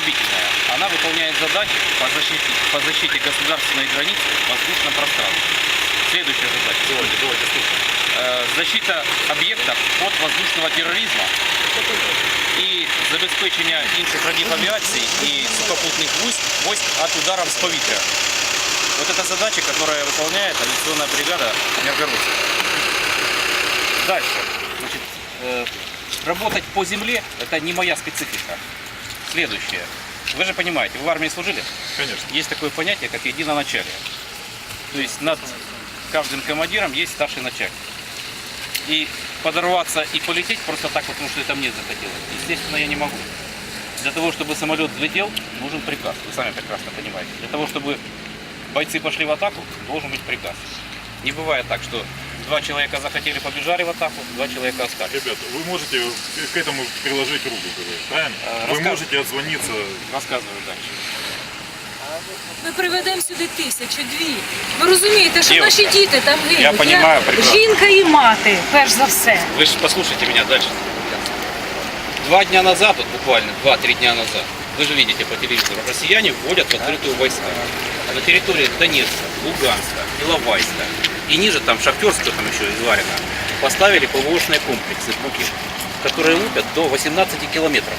истребительная. Она выполняет задачи по защите, по защите государственной границы в воздушном пространстве. Следующая задача. Э, Защита объектов от воздушного терроризма і забезпечення інших родів авіації і сухопутних войск, войск от ударов с повітря. Вот это задача, которая выполняет авиационная бригада Миргородска. Дальше. Значит, э, работать по земле – это не моя специфика. Следующее. Вы же понимаете, вы в армии служили? Конечно. Есть такое понятие, как единоначалие. То есть над каждым командиром есть старший начальник. И подорваться и полететь просто так, потому что это мне захотелось, естественно, я не могу. Для того, чтобы самолет взлетел, нужен приказ. Вы сами прекрасно понимаете. Для того, чтобы бойцы пошли в атаку, должен быть приказ. Не бывает так, что два человека захотели, побежали в атаку, два человека остались. Ребята, вы можете к этому приложить руку, правильно? Э, Вы рассказывай. можете отзвониться. Рассказываю дальше. Ми приведемо сюди тисячу, дві. Ви розумієте, що Дівчинка, наші діти там гинуть. я понімаю прекрасно. Жінка і мати, перш за все. Вы же послушайте меня дальше. Два дня назад, вот буквально два-три дня назад, вы же видите по телевизору, россияне вводят в открытую войска. На территории Донецка, Луганска, Иловайска и ниже там Шахтерска, там еще из Варина, поставили ПВОшные комплексы Буки, которые лупят до 18 километров.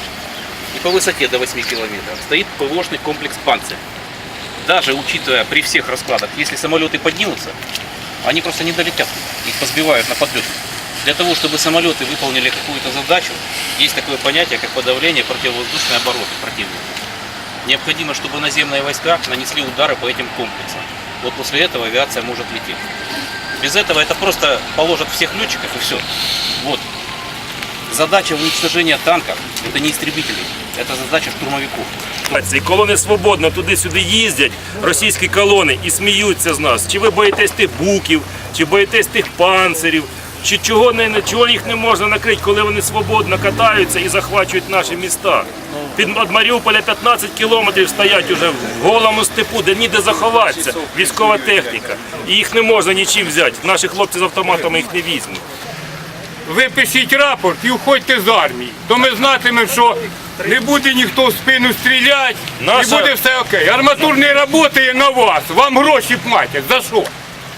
И по высоте до 8 километров стоит ПВОшный комплекс «Панцирь». Даже учитывая при всех раскладах, если самолеты поднимутся, они просто не долетят, их позбивают на подлете. Для того, чтобы самолеты выполнили какую-то задачу, есть такое понятие, как подавление противовоздушной обороты противника. Необходимо, чтобы наземные войска нанесли удары по этим комплексам. Вот после этого авиация может лететь. Без этого это просто положат всех летчиков и все. Вот. Задача уничтожения танков – это не истребителей, это задача штурмовиков. І колони свободно туди-сюди їздять, російські колони, і сміються з нас. Чи ви боїтесь тих буків, чи боїтесь тих панцирів, чи чого не чого їх не можна накрити, коли вони свободно катаються і захвачують наші міста. Під від Маріуполя 15 кілометрів стоять уже в голому степу, де ніде заховатися, військова техніка. І їх не можна нічим взяти. Наші хлопці з автоматами їх не візьмуть. ви пишіть рапорт і уходьте з армії, то ми знатимемо, що не буде ніхто в спину стріляти, Наша- і буде все окей. Арматур не працює на вас, вам гроші платять. За що?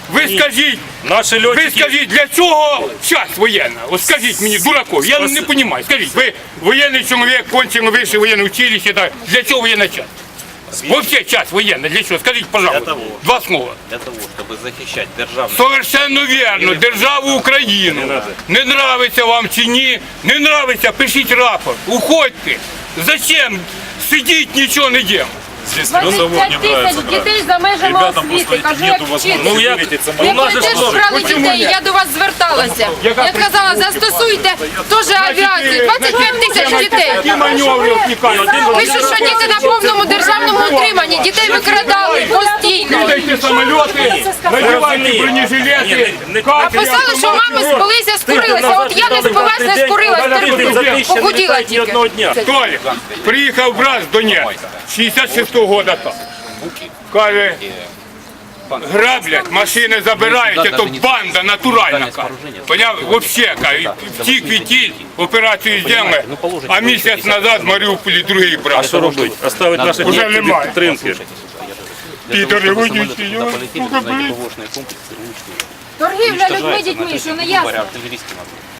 Ви скажіть, Наші ви скажіть, для чого час воєнна? От скажіть мені, дураков, я не розумію. Скажіть, ви воєнний чоловік, кончено вище воєнне училище, так, для чого воєнний час? Вообще час воєнний, для чого? Скажіть, пожалуйста, того. два слова. Для того, чтобы защищать державную Совершенно вірно, державу Україну. Не нравиться вам чи ні, не нравиться, пишіть рапорт, уходьте. Зачем сидіть, нічого не не 25 нравится. тисяч дітей за межами Ребятам освіти. просто Кажу, як нету возможности Ну, як- вылететь Ну, Ви самолет. у нас же теж брали Почему дітей, я до вас зверталася. Я казала, застосуйте теж авіацію. 25 тисяч дітей. Маневри втікають. Пишуть, що діти на повному державному утриманні. Дітей викрадали самоліти, надівайте бронежилети, не- Писали, що автомати. мами спалися, скурилися. От я не спалась, не скурилась, терплю. Похуділа тільки. Толік, приїхав брат з Донецька, 66-го года там. Каже, граблять, машини забирають, то банда натуральна. Поняв? Вообще, каже, втік від операцію зробили, а місяць назад в Маріуполі другий А брат. що робити? Оставить наших немає. підтримки. Підори вонючі, йо, комплексы уничтожить. Торгівля людьми, дітьми, що не ясно.